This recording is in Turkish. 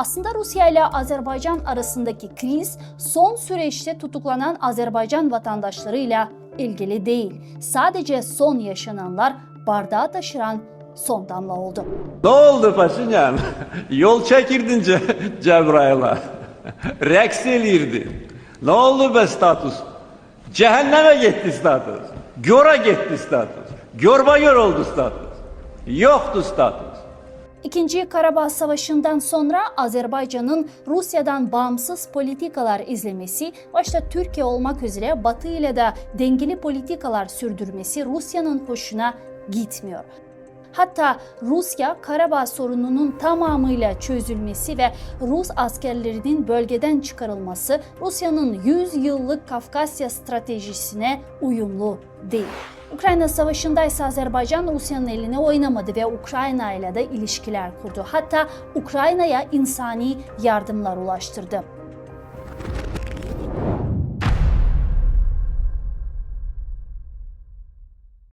Aslında Rusya ile Azerbaycan arasındaki kriz son süreçte tutuklanan Azerbaycan vatandaşlarıyla ilgili değil. Sadece son yaşananlar bardağı taşıran son damla oldu. Ne oldu Paşinyan? Yol çekirdin Ce Cebrail'a. Reks elirdi. Ne oldu be status? Cehenneme gitti status. Göra gitti status. Görba gör oldu status. Yoktu status. İkinci Karabağ Savaşı'ndan sonra Azerbaycan'ın Rusya'dan bağımsız politikalar izlemesi, başta Türkiye olmak üzere Batı ile de dengeli politikalar sürdürmesi Rusya'nın hoşuna gitmiyor. Hatta Rusya Karabağ sorununun tamamıyla çözülmesi ve Rus askerlerinin bölgeden çıkarılması Rusya'nın 100 yıllık Kafkasya stratejisine uyumlu değil. Ukrayna Savaşı'nda ise Azerbaycan Rusya'nın eline oynamadı ve Ukrayna ile de ilişkiler kurdu. Hatta Ukrayna'ya insani yardımlar ulaştırdı.